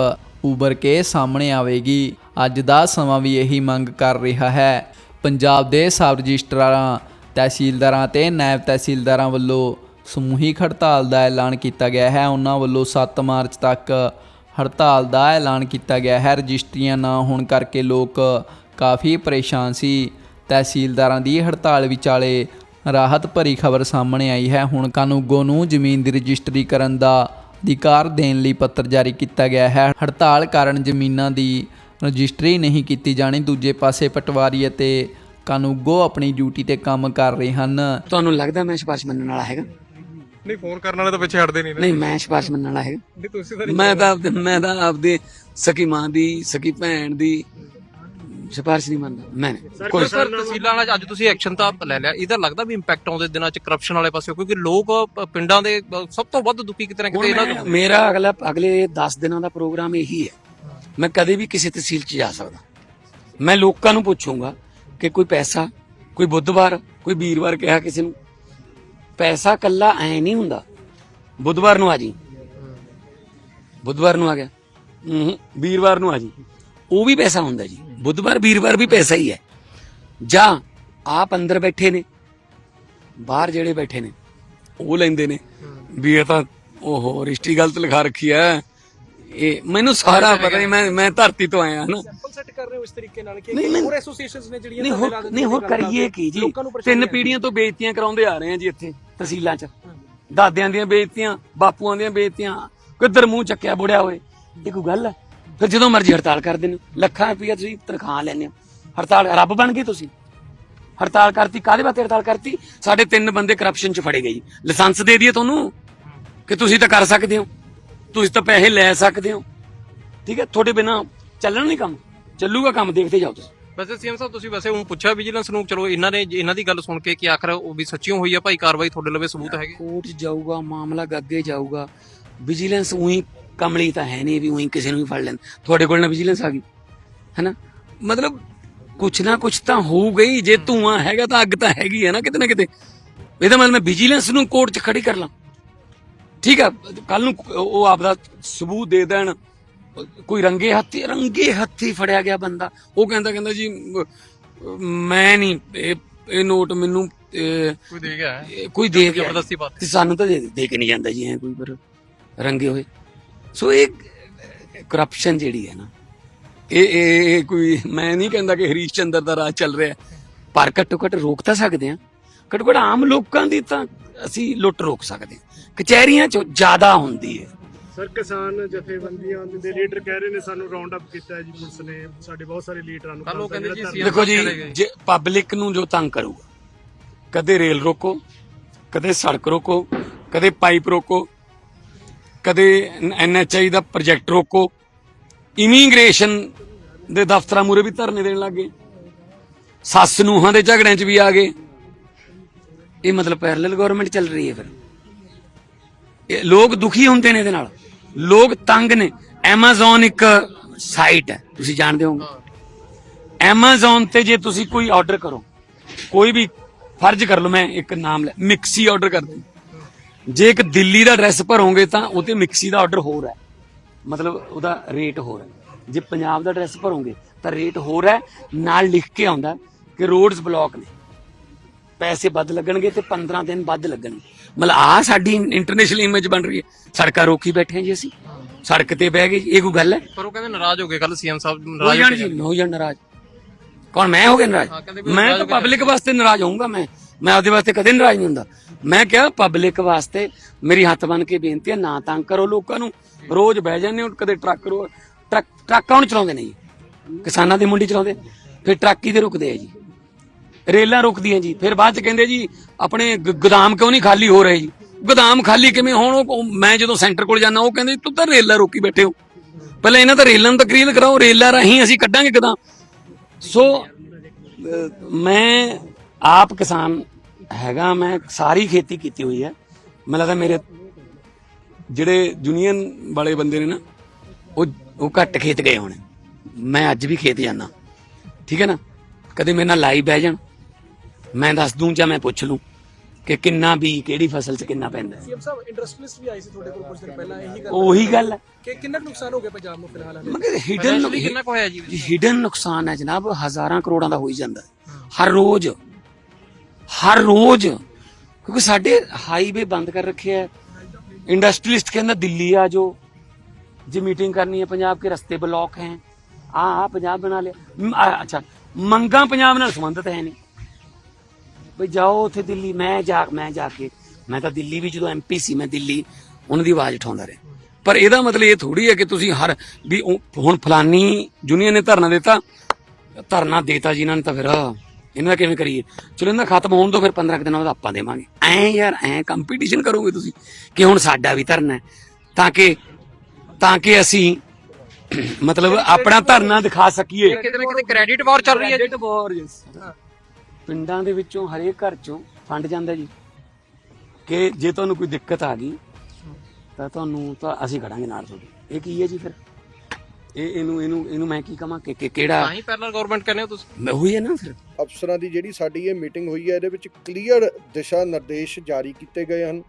ਉਭਰ ਕੇ ਸਾਹਮਣੇ ਆਵੇਗੀ। ਅੱਜ ਦਾ ਸਮਾਂ ਵੀ ਇਹੀ ਮੰਗ ਕਰ ਰਿਹਾ ਹੈ। ਪੰਜਾਬ ਦੇ ਸਬ ਰਜਿਸਟਰਾਰਾਂ ਤਹਿਸੀਲਦਾਰਾਂ ਤੇ ਨਾਇਬ ਤਹਿਸੀਲਦਾਰਾਂ ਵੱਲੋਂ ਸਮੂਹਿਕ ਹੜਤਾਲ ਦਾ ਐਲਾਨ ਕੀਤਾ ਗਿਆ ਹੈ। ਉਹਨਾਂ ਵੱਲੋਂ 7 ਮਾਰਚ ਤੱਕ ਹੜਤਾਲ ਦਾ ਐਲਾਨ ਕੀਤਾ ਗਿਆ ਹੈ। ਰਜਿਸਟਰੀਆਂ ਨਾ ਹੋਣ ਕਰਕੇ ਲੋਕ ਕਾਫੀ ਪਰੇਸ਼ਾਨ ਸੀ। ਤਹਿਸੀਲਦਾਰਾਂ ਦੀ ਹੜਤਾਲ ਵਿਚਾਲੇ ਰਾਹਤ ਭਰੀ ਖਬਰ ਸਾਹਮਣੇ ਆਈ ਹੈ। ਹੁਣ ਕਾਨੂੰਗੋ ਨੂੰ ਜ਼ਮੀਨ ਦੀ ਰਜਿਸਟਰੀ ਕਰਨ ਦਾ ਅਧਿਕਾਰ ਦੇਣ ਲਈ ਪੱਤਰ ਜਾਰੀ ਕੀਤਾ ਗਿਆ ਹੈ। ਹੜਤਾਲ ਕਾਰਨ ਜ਼ਮੀਨਾਂ ਦੀ ਰਜਿਸਟਰੀ ਨਹੀਂ ਕੀਤੀ ਜਾਣੀ। ਦੂਜੇ ਪਾਸੇ ਪਟਵਾਰੀ ਅਤੇ ਕਾਨੂੰਗੋ ਆਪਣੀ ਡਿਊਟੀ ਤੇ ਕੰਮ ਕਰ ਰਹੇ ਹਨ। ਤੁਹਾਨੂੰ ਲੱਗਦਾ ਮੈਂ ਸਿਫਾਰਿਸ਼ ਮੰਨਣ ਵਾਲਾ ਹੈਗਾ? ਨਹੀਂ ਫੋਨ ਕਰਨ ਵਾਲੇ ਤਾਂ ਪਿੱਛੇ ਹਟਦੇ ਨਹੀਂ ਨਹੀਂ ਮੈਂ ਸਿਫਾਰਿਸ਼ ਮੰਨਣ ਵਾਲਾ ਹੈਗਾ। ਨਹੀਂ ਤੁਸੀਂ ਤਾਂ ਮੈਂ ਤਾਂ ਮੈਂ ਤਾਂ ਆਪਦੇ ਸਕੀ ਮਾਂ ਦੀ ਸਕੀ ਭੈਣ ਦੀ ਸਿਫਾਰਿਸ਼ ਨਹੀਂ ਮੰਨਦਾ। ਮੈਂ। ਕੋਈ ਸਰ ਤਹਿਸੀਲਾਂ ਵਾਲਾ ਅੱਜ ਤੁਸੀਂ ਐਕਸ਼ਨ ਤਾਂ ਲੈ ਲਿਆ। ਇਹਦਾ ਲੱਗਦਾ ਵੀ ਇੰਪੈਕਟ ਆਉਂਦੇ ਦਿਨਾਂ 'ਚ ਕਰਪਸ਼ਨ ਵਾਲੇ ਪਾਸੇ ਕਿਉਂਕਿ ਲੋਕ ਪਿੰਡਾਂ ਦੇ ਸਭ ਤੋਂ ਵੱਧ ਦੁਖੀ ਕਿਤੇ ਨਾ ਕਿਤੇ ਇਹਨਾਂ ਮੇਰਾ ਅਗਲਾ ਅਗਲੇ 10 ਦਿਨਾਂ ਦਾ ਪ੍ਰੋਗਰਾਮ ਇਹੀ ਹੈ। ਮੈਂ ਕਦੇ ਵੀ ਕਿਸੇ ਤਹਿਸੀਲ 'ਚ ਜਾ ਸਕਦਾ। ਮੈਂ ਲੋਕਾਂ ਨੂੰ ਪੁੱਛੂੰਗਾ ਕਿ ਕੋਈ ਪੈਸਾ ਕੋਈ ਬੁੱਧਵਾਰ ਕੋਈ ਵੀਰਵਾਰ ਕਿਹਾ ਕਿਸੇ ਨੂੰ ਪੈਸਾ ਕੱਲਾ ਐ ਨਹੀਂ ਹੁੰਦਾ। ਬੁੱਧਵਾਰ ਨੂੰ ਆ ਜੀ। ਬੁੱਧਵਾਰ ਨੂੰ ਆ ਗਿਆ। ਹੂੰ ਵੀਰਵਾਰ ਨੂੰ ਆ ਜੀ। ਉਹ ਵੀ ਪੈਸਾ ਹੁੰਦਾ ਜੀ। ਬੁੱਧਵਾਰ ਵੀਰਵਾਰ ਵੀ ਪੈਸਾ ਹੀ ਹੈ। ਜਾਂ ਆਪ ਅੰਦਰ ਬੈਠੇ ਨੇ ਬਾਹਰ ਜਿਹੜੇ ਬੈਠੇ ਨੇ ਉਹ ਲੈਂਦੇ ਨੇ ਵੀ ਇਹ ਤਾਂ ਓਹੋ ਰਿਸ਼ਤੀ ਗਲਤ ਲਿਖਾ ਰੱਖੀ ਹੈ। ਇਹ ਮੈਨੂੰ ਸਾਰਾ ਪਤਾ ਨਹੀਂ ਮੈਂ ਮੈਂ ਧਰਤੀ ਤੋਂ ਆਇਆ ਨਾ ਸੈਂਪਲ ਸੈੱਟ ਕਰ ਰਹੇ ਹੋ ਇਸ ਤਰੀਕੇ ਨਾਲ ਕਿ ਨਹੀਂ, ਨਹੀਂ। ਹੋਰ ਐਸੋਸੀਏਸ਼ਨਸ ਨੇ ਜਿਹੜੀਆਂ ਨਹੀਂ ਧਰਨੇ ਲਾ ਹੋਰ ਦਿੰਦੀਆਂ ਨਹੀਂ ਹੋਰ ਨੇ, ਗੱਲ ਕਰੀਏ ਕੀ ਜੀ? ਲੋਕਾਂ ਨੂੰ ਪਰੇਸ਼ਾਨੀ ਤਿੰਨ ਪੀੜ੍ਹੀਆਂ ਤੋਂ ਬੇਇੱਜ਼ਤੀਆਂ ਕਰਾਉਂਦੇ ਆ ਰਹੇ ਆ ਜੀ ਇੱਥੇ ਤਹਿਸੀਲਾਂ 'ਚ। ਦਾਦਿਆਂ ਦੀਆਂ ਬੇਇੱਜ਼ਤੀਆਂ ਬਾਪੂਆਂ ਦੀਆਂ ਬੇਇੱਜ਼ਤੀਆਂ ਕਿੱਧਰ ਮੂੰਹ ਚੱਕਿਆ ਬੁੜਿਆ ਹੋਏ ਇਹ ਕੋਈ ਗੱਲ ਹੈ? ਫਿਰ ਜਦੋਂ ਮਰਜ਼ੀ ਹੜਤਾਲ ਕਰਦੇ ਨੇ ਲੱਖਾਂ ਰੁਪਈਆ ਤੁਸੀਂ ਤਨਖਾਹ ਲੈਂਦੇ ਹੋ। ਹੜਤਾਲ ਰੱਬ ਬਣ ਗਏ ਤੁਸੀਂ। ਹੜਤਾਲ ਕਰਤੀ ਕਾਹਦੇ ਵਾਸਤੇ ਹੜਤਾਲ ਕਰਤੀ? ਸਾਡੇ ਤਿੰਨ ਬੰਦੇ ਕਰਪਸ਼ਨ 'ਚ ਫੜੇ ਗਏ ਜੀ। ਲਾਇਸੈਂਸ ਦੇ ਦਈਏ ਤੁਹਾਨੂੰ ਕਿ ਤੁਸੀਂ ਤਾਂ ਕਰ ਸਕਦੇ ਹੋ। ਤੁਸੀਂ ਤਾਂ ਪੈਸੇ ਲੈ ਸਕਦੇ ਹੋ। ਠੀਕ ਹੈ ਤੁਹਾਡੇ ਬਿਨਾ ਚੱਲਣਾ ਨਹੀਂ ਕੰਮ। ਚੱਲੂਗਾ ਕੰਮ ਦੇਖਦੇ ਜਾਓ ਤੁਸੀਂ। ਵੈਸੇ ਸੀਐਮ ਸਾਹਿਬ ਤੁਸੀਂ ਵੈਸੇ ਉਹ ਪੁੱਛਿਆ ਵਿਜੀਲੈਂਸ ਨੂੰ ਚਲੋ ਇਹਨਾਂ ਨੇ ਇਹਨਾਂ ਦੀ ਗੱਲ ਸੁਣ ਕੇ ਕਿ ਆਖਰ ਉਹ ਵੀ ਸੱਚੀਓ ਹੋਈ ਆ ਭਾਈ ਕਾਰਵਾਈ ਤੁਹਾਡੇ ਲਵੇ ਸਬੂਤ ਹੈਗੇ? ਕੋਰਟ 'ਚ ਜਾਊਗਾ ਮਾਮਲਾ ਅੱਗੇ ਜਾਊਗਾ। ਵਿਜੀਲੈਂਸ ਉਹੀ ਕਮਲੀ ਤਾਂ ਹੈ ਨਹੀਂ ਵੀ ਉਹੀ ਕਿਸੇ ਨੂੰ ਵੀ ਫੜ ਲੈਣ ਤੁਹਾਡੇ ਕੋਲ ਨਾ ਵਿਜੀਲੈਂਸ ਆ ਗਈ ਹੈਨਾ? ਮਤਲਬ ਕੁਛ ਨਾ ਕੁਛ ਤਾਂ ਹੋਊਗਾ ਹੀ ਜੇ ਧੂਆਂ ਹੈਗਾ ਤਾਂ ਅੱਗ ਤਾਂ ਹੈਗੀ ਹੈ ਨਾ ਕਿਤੇ ਨਾ ਕਿਤੇ। ਇਹਦਾ ਮਤਲਬ ਮੈਂ ਵਿਜੀਲੈਂਸ ਨੂੰ ਕੋਰਟ 'ਚ ਖੜੀ ਕਰ ਲਾਂ। ਠੀਕ ਆ ਕੱਲ ਨੂੰ ਉਹ ਆਪਦਾ ਸਬੂਤ ਦੇ ਦੇਣ। ਕੋਈ ਰੰਗੇ ਹੱਥੀ ਰੰਗੇ ਹੱਥੀ ਫੜਿਆ ਗਿਆ ਬੰਦਾ। ਉਹ ਕਹਿੰਦਾ ਕਹਿੰਦਾ ਜੀ ਮ- ਨਹੀਂ ਇਹ ਇਹ ਨੋਟ ਮੈਨੂੰ ਕੋਈ ਦੇ ਗਿਆ। ਕੋਈ ਦੇ ਗਿਆ। ਜ਼ਬਰਦਸਤੀ ਬਾਤ। ਸਾਨੂੰ ਤਾਂ ਦੇ ਦੇ ਕੇ ਨਹੀਂ ਜਾਂਦਾ ਜੀ ਐ ਕੋਈ ਪਰ ਰੰਗੇ ਹੋਏ। ਸੋ ਇਹ ਕਰਪਸ਼ਨ ਜਿਹੜੀ ਹੈ ਨਾ ਇਹ ਇਹ ਕੋਈ ਮੈਂ ਨਹੀਂ ਕਹਿੰਦਾ ਕਿ ਹਰੀਸ਼ ਚੰਦਰ ਦਾ ਰਾਜ ਚੱਲ ਰਿਹਾ ਹੈ। ਪਰ ਘੱਟੋ ਘੱਟ ਰੋਕ ਤਾਂ ਸਕਦੇ ਆ ਘੱਟੋ ਘੱਟ ਆਮ ਲੋਕਾਂ ਦੀ ਤਾਂ ਅਸੀਂ ਲੁੱਟ ਰੋਕ ਸਕਦੇ ਹਾਂ ਕਚਹਿਰੀਆਂ 'ਚ ਜ਼ਿਆਦਾ ਹੁੰਦੀ ਹੈ ਸਰ ਕਿਸਾਨ ਜਥੇਬੰਦੀਆਂ ਦੇ ਲੀਡਰ ਕਹਿ ਰਹੇ ਨੇ ਸਾਨੂੰ ਰਾਉਂਡ ਅਪ ਕੀਤਾ ਹੈ ਜੀ ਪੁਲਿਸ ਨੇ ਸਾਡੇ ਬਹੁਤ ਸਾਰੇ ਲੀਡਰਾਂ ਨੂੰ ਕੱਲ੍ਹ ਉਹ ਕਹਿੰਦੇ ਜੀ ਦੇਖੋ ਜੀ। ਜੇ ਪਬਲਿਕ ਨੂੰ ਜੋ ਤੰਗ ਕਰੂਗਾ ਕਦੇ ਰੇਲ ਰੋਕੋ ਕਦੇ ਸੜਕ ਰੋਕੋ ਕਦੇ ਪਾਈਪ ਰੋਕੋ ਕਦੇ ਐਨਐਚਆਈ ਦਾ ਪ੍ਰੋਜੈਕਟ ਰੋਕੋ। ਇਮੀਗ੍ਰੇਸ਼ਨ ਦੇ ਦਫ਼ਤਰਾਂ ਮੂਰੇ ਵੀ ਧਰਨੇ ਦੇਣ ਲੱਗੇ ਸੱਸ ਨੂੰਹਾਂ ਦੇ ਝਗੜਿਆਂ 'ਚ ਵੀ ਆ ਗਏ। ਇਹ ਮਤਲਬ ਪੈਰਲਲ ਗਵਰਨਮੈਂਟ ਚੱਲ ਰਹੀ ਹੈ ਫਿਰ। ਇਹ ਲੋਕ ਦੁਖੀ ਹੁੰਦੇ ਨੇ ਇਹਦੇ ਨਾਲ। ਲੋਕ ਤੰਗ ਨੇ। Amazon ਇੱਕ ਸਾਈਟ ਹੈ। ਤੁਸੀਂ ਜਾਣਦੇ ਹੋਵੋਗੇ। Amazon ਤੇ ਜੇ ਤੁਸੀਂ ਕੋਈ ਆਰਡਰ ਕਰੋ, ਕੋਈ ਵੀ ਫਰਜ਼ ਕਰ ਲਓ, ਮੈਂ ਇੱਕ ਨਾਮ ਲੈ ਮਿਕਸੀ ਆਰਡਰ ਕਰਦੇ ਜੇ ਇੱਕ ਦਿੱਲੀ ਦਾ ਐਡਰੈਸ ਭਰੋਗੇ ਤਾਂ ਉਹ ਤੇ ਮਿਕਸੀ ਦਾ ਆਰਡਰ ਹੋਰ ਹੈ। ਮਤਲਬ ਉਹਦਾ ਰੇਟ ਹੋਰ ਹੈ। ਜੇ ਪੰਜਾਬ ਦਾ ਐਡਰੈਸ ਭਰੋਗੇ ਤਾਂ ਰੇਟ ਹੋਰ ਹੈ। ਨਾਲ ਲਿਖ ਕੇ ਆਉਂਦਾ ਕਿ ਰੋਡਸ ਬਲੌਕ ਨੇ। ਪੈਸੇ ਵੱਧ ਲੱਗਣਗੇ ਤੇ 15 ਦਿਨ ਵੱਧ ਲੱਗਣਗੇ। ਮਤਲਬ ਆ ਸਾਡੀ ਇੰਟਰਨੈਸ਼ਨਲ ਇਮੇਜ ਬਣ ਰਹੀ ਹੈ। ਸੜਕਾਂ ਰੋਕੀ ਬੈਠੇ ਹਾਂ ਜੀ ਅਸੀਂ। ਸੜਕ ਤੇ ਬਹਿ ਗਏ ਜੀ, ਇਹ ਕੋਈ ਗੱਲ ਹੈ? ਪਰ ਉਹ ਕਹਿੰਦੇ ਨਾਰਾਜ਼ ਹੋ ਗਏ। ਕੱਲ ਸੀਐਮ ਸਾਹਿਬ ਹੋ ਨਾਰਾਜ਼ ਜਾਣ ਹੋ ਜੀ ਗਏ ਹੋ ਜਾਣ ਨਾਰਾਜ਼। ਕੌਣ ਮੈਂ ਹੋ ਗਿਆ ਹਾਂ, ਨਾਰਾਜ਼ ਕਹਿੰਦੇ ਮੈਂ ਨਾਰਾਜ਼ ਤਾਂ ਹੋ। ਪਬਲਿਕ ਵਾਸਤੇ ਨਾਰਾਜ਼ ਹੋਊਂਗਾ ਮੈਂ। ਮੈਂ ਆਪਦੇ ਵਾਸਤੇ ਕਦੇ ਨਾਰਾਜ਼ ਨਹੀਂ ਹੁੰਦਾ। ਮੈਂ ਕਿਹਾ ਪਬਲਿਕ ਵਾਸਤੇ ਮੇਰੀ ਹੱਥ ਬਨ ਕੇ ਬੇਨਤੀ ਹੈ, ਨਾ ਤੰਗ ਕਰੋ ਲੋਕਾਂ ਨੂੰ। ਰੋਜ਼ ਬਹਿ ਜਾਂਦੇ ਹੋ, ਕਦੇ ਟਰੱਕ ਰੋ, ਟਰੱਕ ਟਰੱਕ ਕੌਣ ਚਲਾਉਂਦੇ ਨੇ ਜੀ? ਕਿਸਾਨਾਂ ਦੀ ਮੰਡੀ ਚਲਾਉਂਦੇ। ਫਿਰ ਟਰੱਕੀ ਹੀ ਦੇ ਰੁਕਦੇ ਆ ਜੀ। ਰੇਲਾਂ ਰੁਕਦੀਆਂ ਜੀ। ਫਿਰ ਬਾਅਦ ਚ ਕਹਿੰਦੇ ਜੀ, ਆਪਣੇ ਗੋਦਾਮ ਕਿਉਂ ਨਹੀਂ ਖਾਲੀ ਹੋ ਰਹੇ ਜੀ? ਗੋਦਾਮ ਖਾਲੀ ਕਿਵੇਂ ਹੋਣ? ਉਹ- ਮੈਂ ਜਦੋਂ ਸੈਂਟਰ ਕੋਲ ਜਾਂਦਾ, ਉਹ ਕਹਿੰਦੇ ਤੂੰ ਤਾਂ ਰੇਲਾਂ ਰੋਕੀ ਬੈਠੇ ਹੋ। ਪਹਿਲਾਂ ਇਹਨਾਂ ਤਾਂ ਰੇਲਾਂ ਨੂੰ ਤਾਂ ਕਰਾਓ, ਰੇਲਾਂ ਰਾਹੀਂ ਅਸੀਂ ਕੱਢਾਂਗੇ ਗੋਦਾਮ। ਸੋ ਮੈਂ ਆਪ ਕਿਸਾਨ ਹੈਗਾ ਮੈਂ ਸਾਰੀ ਖੇਤੀ ਕੀਤੀ ਹੋਈ ਹੈ। ਮੈਨੂੰ ਲੱਗਦਾ ਮੇਰੇ ਜਿਹੜੇ ਯੂਨੀਅਨ ਵਾਲੇ ਬੰਦੇ ਨੇ ਨਾ ਉਹ ਉਹ ਘੱਟ ਖੇਤ ਗਏ ਹੋਣੇ। ਮੈਂ ਅੱਜ ਵੀ ਖੇਤ ਜਾਂਦਾ। ਠੀਕ ਹੈ ਨਾ? ਕਦੇ ਮੇਰੇ ਨਾਲ ਲਾਈ ਬਹਿ ਜਾਣ। ਮੈਂ ਦੱਸ ਦੂੰ ਜਾਂ ਮੈਂ ਪੁੱਛ ਲੂੰ ਕਿ ਕਿੰਨਾ ਵੀ ਕਿਹੜੀ ਫਸਲ 'ਚ ਕਿੰਨਾ ਪੈਂਦਾ ਹੈ। ਸੀਐਮ ਸਾਹਿਬ ਇੰਡਸਟਰੀਲਿਸਟ ਵੀ ਆਏ ਸੀ ਤੁਹਾਡੇ ਕੋਲ ਕੁਝ ਦਿਨ ਪਹਿਲਾਂ ਇਹੀ ਗੱਲ ਉਹੀ ਗੱਲ ਹੈ। ਕਿ ਕਿੰਨਾ ਨੁਕਸਾਨ ਹੋ ਗਿਆ ਪੰਜਾਬ ਨੂੰ ਫਿਲਹਾਲ ਹਾਲੇ? ਮਗਰ ਹਿਡਨ Financially ਕਿੰਨਾ ਕੁ ਹੋਇਆ ਜੀ? ਹਿਡਨ ਨੁਕਸਾਨ ਹੈ ਜਨਾਬ ਹਜ਼ਾਰਾਂ ਕਰੋੜਾਂ ਦਾ ਹੋਈ ਜਾਂਦਾ। ਹਰ ਰੋਜ਼ ਹਰ ਰੋਜ਼, ਕਿਉਂਕਿ ਸਾਡੇ ਹਾਈਵੇ ਬੰਦ ਕਰ ਰੱਖੇ ਹੈ ਇੰਡਸਟਰੀਲਿਸਟ ਕਹਿੰਦਾ, ਦਿੱਲੀ ਆ ਜੋ ਜੇ ਮੀਟਿੰਗ ਕਰਨੀ ਹੈ ਪੰਜਾਬ ਕੇ ਰਸਤੇ ਬਲੌਕ हैं ਆ ਆ ਪੰਜਾਬ ਬਣਾ ਲਿਆ। ਮ- ਮੰਗਾ ਪੰਜਾਬ ਨਾਲ ਸੰਬੰਧਿਤ ਹੈ ਨਹੀਂ। ਬਈ ਜਾਓ ਉੱਥੇ ਦਿੱਲੀ, ਮੈਂ ਜਾ ਮੈਂ ਜਾ ਕੇ, ਮੈਂ ਤਾਂ ਦਿੱਲੀ ਵੀ ਜਦੋਂ ਐਮਪੀ ਸੀ, ਮੈਂ ਦਿੱਲੀ ਉਹਨਾਂ ਦੀ ਆਵਾਜ਼ ਉਠਾਉਂਦਾ ਰਿਹਾ। ਪਰ ਇਹਦਾ ਮਤਲਬ ਇਹ ਥੋੜੀ ਹੈ ਕਿ ਤੁਸੀਂ ਹਰ, ਵੀ ਹੁਣ ਫਲਾਨੀ ਯੂਨੀਅਨ ਨੇ ਧਰਨਾ ਦਿੱਤਾ, ਧਰਨਾ ਦੇਤਾ ਜੀ ਇਹਨਾਂ ਨੇ ਤਾਂ ਫਿਰ। ਇਹਨਾਂ ਦਾ ਕਿਵੇਂ ਕਰੀਏ? ਚਲੋ ਇਹਨਾਂ ਖਤਮ ਹੋਣ ਤੋਂ ਫਿਰ 15 ਕੁ ਦਿਨਾਂ ਬਾਅਦ ਆਪਾਂ ਦੇਵਾਂਗੇ। ਐ ਯਾਰ ਐ ਕੰਪੀਟੀਸ਼ਨ ਕਰੋਗੇ ਤੁਸੀਂ ਕਿ ਹੁਣ ਸਾਡਾ ਵੀ ਧਰਨਾ ਹੈ। ਤਾਂ ਕਿ ਤਾਂ ਕਿ ਅਸੀਂ ਮਤਲਬ ਆਪਣਾ ਧਰਨਾ ਦਿਖਾ ਸਕੀਏ। ਕਿਤੇ ਨਾ ਕਿਤੇ ਕ੍ਰੈਡਿਟ ਵਾਰ ਚੱਲ ਰਹੀ ਹੈ yes. ਪਿੰਡਾਂ ਦੇ ਵਿੱਚੋਂ ਹਰੇਕ ਘਰ ਚੋਂ ਫੰਡ ਜਾਂਦਾ ਜੀ। ਕਿ ਜੇ ਤੁਹਾਨੂੰ ਕੋਈ ਦਿੱਕਤ ਆ ਗਈ ਤਾਂ ਤੁਹਾਨੂੰ ਤਾਂ ਅਸੀਂ ਖੜਾਂਗੇ ਨਾਲ ਤੁਹਾਡੇ। ਇਹ ਕੀ ਹੈ ਜੀ ਫਿਰ? ਇਹ ਇਹਨੂੰ ਇਹਨੂੰ ਇਹਨੂੰ ਮੈਂ ਕੀ ਕਹਾਂ ਕਿ ਕਿ ਕਿਹੜਾ ਤਾਂ ਹੀ ਪੈਰਲਲ ਗਵਰਨਮੈਂਟ ਕਹਿੰਦੇ ਹੋ ਤੁਸੀਂ। ਮੈਂ ਉਹੀ ਹੈ ਨਾ ਫਿਰ। ਅਫਸਰਾਂ ਦੀ ਜਿਹੜੀ ਸਾਡੀ ਇਹ ਮੀਟਿੰਗ ਹੋਈ ਹੈ ਇਹਦੇ ਵਿੱਚ ਕਲੀਅਰ ਦਿਸ਼ਾ ਨਿਰਦੇਸ਼ ਜਾਰੀ ਕੀਤੇ ਗਏ ਹਨ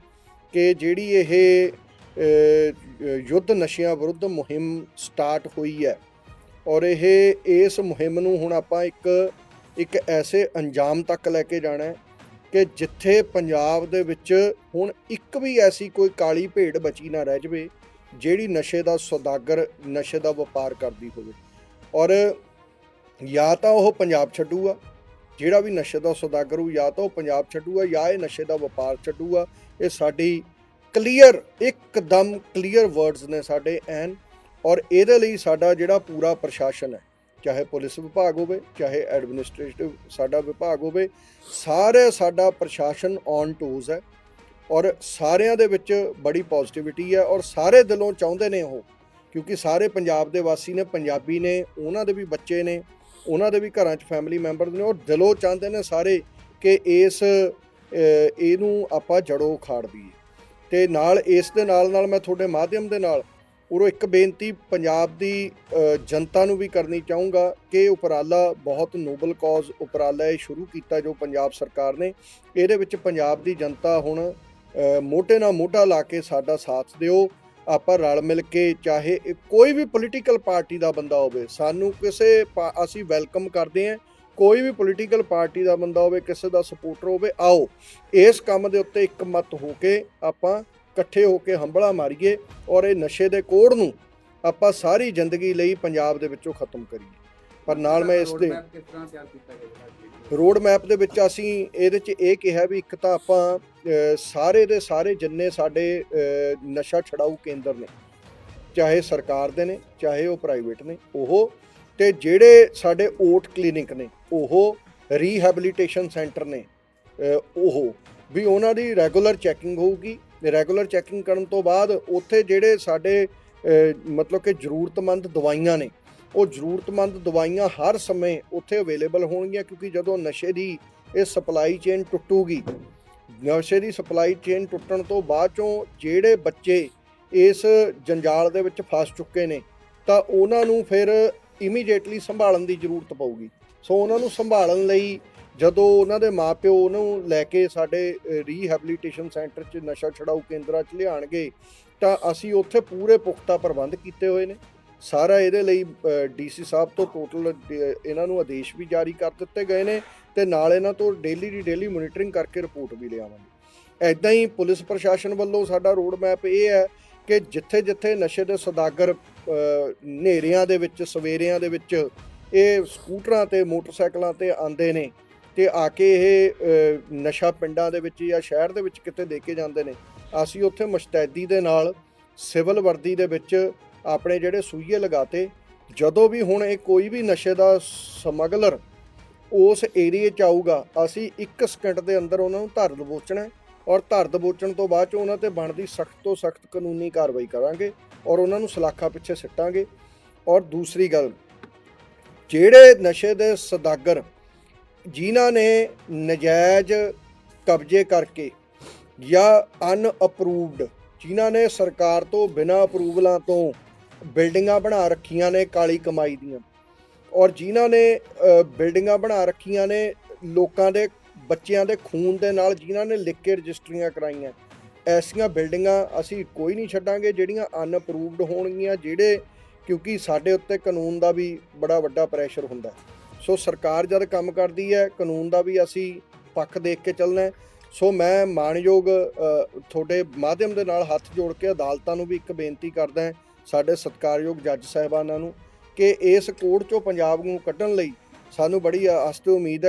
ਕਿ ਜਿਹੜੀ ਇਹ ਅ, ਯੁੱਧ ਨਸ਼ਿਆਂ ਵਿਰੁੱਧ ਮੁਹਿੰਮ ਸਟਾਰਟ ਹੋਈ ਹੈ ਔਰ ਇਹ ਇਸ ਮੁਹਿੰਮ ਨੂੰ ਹੁਣ ਆਪਾਂ ਇੱਕ ਇੱਕ ਐਸੇ ਅੰਜਾਮ ਤੱਕ ਲੈ ਕੇ ਜਾਣਾ ਹੈ ਕਿ ਜਿੱਥੇ ਪੰਜਾਬ ਦੇ ਵਿੱਚ ਹੁਣ ਇੱਕ ਵੀ ਐਸੀ ਕੋਈ ਕਾਲੀ ਭੇਡ ਬਚੀ ਨਾ ਰਹਿ ਜਵੇ ਜਿਹੜੀ ਨਸ਼ੇ ਦਾ ਸੌਦਾਗਰ, ਨਸ਼ੇ ਦਾ ਵਪਾਰ ਕਰਦੀ ਹੋਵੇ। ਔਰ ਜਾਂ ਤਾਂ ਉਹ ਪੰਜਾਬ ਛੱਡੂਗਾ, ਜਿਹੜਾ ਵੀ ਨਸ਼ੇ ਦਾ ਸੌਦਾਗਰ ਹੋ ਜਾਂ ਤਾਂ ਉਹ ਪੰਜਾਬ ਛੱਡੂਗਾ, ਜਾਂ ਇਹ ਨਸ਼ੇ ਦਾ ਵਪਾਰ ਛੱਡੂਗਾ। ਇਹ ਸਾਡੀ ਕਲੀਅਰ, ਇੱਕਦਮ ਕਲੀਅਰ ਵਰਡਸ ਨੇ ਸਾਡੇ ਐਨ। ਔਰ ਇਹਦੇ ਲਈ ਸਾਡਾ ਜਿਹੜਾ ਪੂਰਾ ਪ੍ਰਸ਼ਾਸਨ ਹੈ, ਚਾਹੇ ਪੁਲਿਸ ਵਿਭਾਗ ਹੋਵੇ, ਚਾਹੇ ਐਡਮਿਨਿਸਟ੍ਰੇਟਿਵ ਸਾਡਾ ਵਿਭਾਗ ਹੋਵੇ, ਸਾਰੇ ਸਾਡਾ ਪ੍ਰਸ਼ਾਸਨ ਔਨ ਟੂਜ਼ ਹੈ। ਔਰ ਸਾਰਿਆਂ ਦੇ ਵਿੱਚ ਬੜੀ ਪੋਜ਼ਿਟਿਵਿਟੀ ਹੈ ਔਰ ਸਾਰੇ ਦਿਲੋਂ ਚਾਹੁੰਦੇ ਨੇ ਉਹ, ਕਿਉਂਕਿ ਸਾਰੇ ਪੰਜਾਬ ਦੇ ਵਾਸੀ ਨੇ, ਪੰਜਾਬੀ ਨੇ, ਉਹਨਾਂ ਦੇ ਵੀ ਬੱਚੇ ਨੇ, ਉਹਨਾਂ ਦੇ ਵੀ ਘਰਾਂ 'ਚ ਫੈਮਿਲੀ ਮੈਂਬਰ ਨੇ ਔਰ ਦਿਲੋਂ ਚਾਹੁੰਦੇ ਨੇ ਸਾਰੇ ਕਿ ਇਸ ਇਹਨੂੰ ਆਪਾਂ ਜੜੋਂ ਉਖਾੜ ਦਈਏ। ਤੇ ਨਾਲ ਇਸ ਦੇ ਨਾਲ ਨਾਲ ਮੈਂ ਤੁਹਾਡੇ ਮਾਧਿਅਮ ਦੇ ਨਾਲ ਉਰੋਂ ਇੱਕ ਬੇਨਤੀ ਪੰਜਾਬ ਦੀ ਜਨਤਾ ਨੂੰ ਵੀ ਕਰਨੀ ਚਾਹੂੰਗਾ ਕਿ ਉਪਰਾਲਾ ਬਹੁਤ ਨੋਬਲ ਕਾਜ਼ ਉਪਰਾਲਾ ਇਹ ਸ਼ੁਰੂ ਕੀਤਾ ਜੋ ਪੰਜਾਬ ਸਰਕਾਰ ਨੇ, ਇਹਦੇ ਵਿੱਚ ਪੰਜਾਬ ਦੀ ਜਨਤਾ ਹੁਣ ਮੋਢੇ ਨਾਲ ਮੋਢਾ ਲਾ ਕੇ ਸਾਡਾ ਸਾਥ ਦਿਓ। ਆਪਾਂ ਰਲ ਮਿਲ ਕੇ ਚਾਹੇ ਇਹ ਕੋਈ ਵੀ ਪੋਲੀਟੀਕਲ ਪਾਰਟੀ ਦਾ ਬੰਦਾ ਹੋਵੇ, ਸਾਨੂੰ ਕਿਸੇ ਪਾ- ਅਸੀਂ ਵੈਲਕਮ ਕਰਦੇ ਹਾਂ। ਕੋਈ ਵੀ ਪੋਲੀਟੀਕਲ ਪਾਰਟੀ ਦਾ ਬੰਦਾ ਹੋਵੇ, ਕਿਸੇ ਦਾ ਸਪੋਰਟਰ ਹੋਵੇ, ਆਓ। ਇਸ ਕੰਮ ਦੇ ਉੱਤੇ ਇੱਕ ਮਤ ਹੋ ਕੇ ਆਪਾਂ ਇਕੱਠੇ ਹੋ ਕੇ ਹੰਬਲਾ ਮਾਰੀਏ ਔਰ ਇਹ ਨਸ਼ੇ ਦੇ ਕੋੜ ਨੂੰ ਆਪਾਂ ਸਾਰੀ ਜ਼ਿੰਦਗੀ ਲਈ ਪੰਜਾਬ ਦੇ ਵਿੱਚੋਂ ਖਤਮ ਕਰੀਏ। ਪਰ ਨਾਲ ਮੈਂ ਇਸ ਦੇ ਰੋਡ ਮੈਪ ਦੇ ਵਿੱਚ ਅਸੀਂ ਇਹਦੇ 'ਚ ਇਹ ਕਿਹਾ ਵੀ ਇੱਕ ਤਾਂ ਆਪਾਂ ਸਾਰੇ ਦੇ ਸਾਰੇ ਜਿੰਨੇ ਸਾਡੇ ਨਸ਼ਾ ਛਡਾਊ ਕੇਂਦਰ ਨੇ, ਚਾਹੇ ਸਰਕਾਰ ਦੇ ਨੇ, ਚਾਹੇ ਉਹ ਪ੍ਰਾਈਵੇਟ ਨੇ, ਉਹ ਤੇ ਜਿਹੜੇ ਸਾਡੇ ਓਟ ਕਲੀਨਿਕ ਨੇ, ਉਹ ਰੀਹੈਬਿਲਿਟੇਸ਼ਨ ਸੈਂਟਰ ਨੇ ਉਹ ਵੀ ਉਹਨਾਂ ਦੀ ਰੈਗੂਲਰ ਚੈਕਿੰਗ ਹੋਊਗੀ। ਰੈਗੂਲਰ ਚੈਕਿੰਗ ਕਰਨ ਤੋਂ ਬਾਅਦ ਉੱਥੇ ਜਿਹੜੇ ਸਾਡੇ ਮਤਲਬ ਕਿ ਜ਼ਰੂਰਤਮੰਦ ਦਵਾਈਆਂ ਨੇ ਉਹ ਜ਼ਰੂਰਤਮੰਦ ਦਵਾਈਆਂ ਹਰ ਸਮੇਂ ਉੱਥੇ ਅਵੇਲੇਬਲ ਹੋਣਗੀਆਂ ਕਿਉਂਕਿ ਜਦੋਂ ਨਸ਼ੇ ਦੀ ਇਹ ਸਪਲਾਈ ਚੇਨ ਟੁੱਟੂਗੀ, ਨਸ਼ੇ ਦੀ ਸਪਲਾਈ ਚੇਨ ਟੁੱਟਣ ਤੋਂ ਬਾਅਦ ਚੋਂ ਜਿਹੜੇ ਬੱਚੇ ਇਸ ਜੰਜਾਲ ਦੇ ਵਿੱਚ ਫਸ ਚੁੱਕੇ ਨੇ, ਤਾਂ ਉਹਨਾਂ ਨੂੰ ਫਿਰ ਇਮੀਡੀਏਟਲੀ ਸੰਭਾਲਣ ਦੀ ਜ਼ਰੂਰਤ ਪਊਗੀ। ਸੋ ਉਹਨਾਂ ਨੂੰ ਸੰਭਾਲਣ ਲਈ ਜਦੋਂ ਉਹਨਾਂ ਦੇ ਮਾਪਿਓ ਉਹਨੂੰ ਲੈ ਕੇ ਸਾਡੇ ਰੀਹੈਬਿਲਿਟੇਸ਼ਨ ਸੈਂਟਰ 'ਚ ਨਸ਼ਾ ਛਡਾਊ ਕੇਂਦਰਾਂ 'ਚ ਲਿਆਣਗੇ, ਤਾਂ ਅਸੀਂ ਉੱਥੇ ਪੂਰੇ ਪੁਖਤਾ ਪ੍ਰਬੰਧ ਕੀਤੇ ਹੋਏ ਨੇ। ਸਾਰਾ ਇਹਦੇ ਲਈ ਡੀਸੀ ਸਾਹਿਬ ਤੋਂ ਟੋਟਲ ਇਹਨਾਂ ਨੂੰ ਆਦੇਸ਼ ਵੀ ਜਾਰੀ ਕਰ ਦਿੱਤੇ ਗਏ ਨੇ ਤੇ ਨਾਲ ਇਹਨਾਂ ਤੋਂ ਡੇਲੀ ਦੀ ਡੇਲੀ ਮੋਨੀਟਰਿੰਗ ਕਰਕੇ ਰਿਪੋਰਟ ਵੀ ਲਿਆਵਾਂਗੇ। ਐਦਾਂ ਹੀ ਪੁਲਿਸ ਪ੍ਰਸ਼ਾਸਨ ਵੱਲੋਂ ਸਾਡਾ ਰੋਡ ਮੈਪ ਇਹ ਹੈ ਕਿ ਜਿੱਥੇ ਜਿੱਥੇ ਨਸ਼ੇ ਦੇ ਸੌਦਾਗਰ ਅ, ਹਨੇਰਿਆਂ ਦੇ ਵਿੱਚ ਸਵੇਰਿਆਂ ਦੇ ਵਿੱਚ ਇਹ ਸਕੂਟਰਾਂ ਤੇ ਮੋਟਰਸਾਈਕਲਾਂ ਤੇ ਆਉਂਦੇ ਨੇ ਤੇ ਆ ਕੇ ਇਹ ਨਸ਼ਾ ਪਿੰਡਾਂ ਦੇ ਵਿੱਚ ਜਾਂ ਸ਼ਹਿਰ ਦੇ ਵਿੱਚ ਕਿਤੇ ਦੇ ਕੇ ਜਾਂਦੇ ਨੇ ਅਸੀਂ ਉੱਥੇ ਮੁਸ਼ਤੈਦੀ ਦੇ ਨਾਲ ਸਿਵਲ ਵਰਦੀ ਦੇ ਵਿੱਚ ਆਪਣੇ ਜਿਹੜੇ ਸੂਈਏ ਲਗਾਤੇ, ਜਦੋਂ ਵੀ ਹੁਣ ਇਹ ਕੋਈ ਵੀ ਨਸ਼ੇ ਦਾ ਸਮਗਲਰ ਉਸ ਏਰੀਏ 'ਚ ਆਊਗਾ, ਅਸੀਂ 1 ਸਕਿੰਟ ਦੇ ਅੰਦਰ ਉਹਨਾਂ ਨੂੰ ਧਰ ਦਬੋਚਣਾ ਔਰ ਧਰ ਦਬੋਚਣ ਤੋਂ ਬਾਅਦ 'ਚ ਉਹਨਾਂ ਤੇ ਬਣਦੀ ਸਖਤ ਤੋਂ ਸਖਤ ਕਾਨੂੰਨੀ ਕਾਰਵਾਈ ਕਰਾਂਗੇ ਔਰ ਉਹਨਾਂ ਨੂੰ ਸਲਾਖਾ ਪਿੱਛੇ ਸਿੱਟਾਂਗੇ। ਔਰ ਦੂਸਰੀ ਗੱਲ, ਜਿਹੜੇ ਨਸ਼ੇ ਦੇ ਸਦਾਗਰ ਜਿਨ੍ਹਾਂ ਨੇ ਨਜਾਇਜ਼ ਕਬਜ਼ੇ ਕਰਕੇ ਜਾਂ ਅਨਅਪਰੂਵਡ, ਜਿਨ੍ਹਾਂ ਨੇ ਸਰਕਾਰ ਤੋਂ ਬਿਨਾਂ ਅਪਰੂਵਲਾਂ ਤੋਂ ਬਿਲਡਿੰਗਾਂ ਬਣਾ ਰੱਖੀਆਂ ਨੇ ਕਾਲੀ ਕਮਾਈ ਦੀਆਂ। ਔਰ ਜਿਨ੍ਹਾਂ ਨੇ ਬਿਲਡਿੰਗਾਂ ਬਣਾ ਰੱਖੀਆਂ ਨੇ ਲੋਕਾਂ ਦੇ, ਬੱਚਿਆਂ ਦੇ ਖੂਨ ਦੇ ਨਾਲ ਜਿਨ੍ਹਾਂ ਨੇ ਲਿਖ ਕੇ ਰਜਿਸਟਰੀਆਂ ਕਰਾਈਆਂ। ਐਸੀਆਂ ਬਿਲਡਿੰਗਾਂ ਅਸੀਂ ਕੋਈ ਨਹੀਂ ਛੱਡਾਂਗੇ ਜਿਹੜੀਆਂ ਅਨਅਪਰੂਵਡ ਹੋਣਗੀਆਂ, ਜਿਹੜੇ ਕਿਉਂਕਿ ਸਾਡੇ ਉੱਤੇ ਕਾਨੂੰਨ ਦਾ ਵੀ ਬੜਾ ਵੱਡਾ ਪ੍ਰੈਸ਼ਰ ਹੁੰਦਾ। ਸੋ ਸਰਕਾਰ ਜਦ ਕੰਮ ਕਰਦੀ ਹੈ, ਕਾਨੂੰਨ ਦਾ ਵੀ ਅਸੀਂ ਪੱਖ ਦੇਖ ਕੇ ਚੱਲਣਾ ਸੋ ਮੈਂ ਮਾਣਯੋਗ ਤੁਹਾਡੇ ਮਾਧਿਅਮ ਦੇ ਨਾਲ ਹੱਥ ਜੋੜ ਕੇ ਅਦਾਲਤਾਂ ਨੂੰ ਵੀ ਇੱਕ ਬੇਨਤੀ ਕਰਦਾ ਹਾਂ ਸਾਡੇ ਸਤਿਕਾਰਯੋਗ ਜੱਜ ਸਾਹਿਬਾਨਾਂ ਨੂੰ ਕਿ ਇਸ ਕੋਡ ਚੋਂ ਪੰਜਾਬ ਨੂੰ ਕੱਢਣ ਲਈ ਸਾਨੂੰ ਬੜੀ ਆਸ ਤੇ ਉਮੀਦ ਹੈ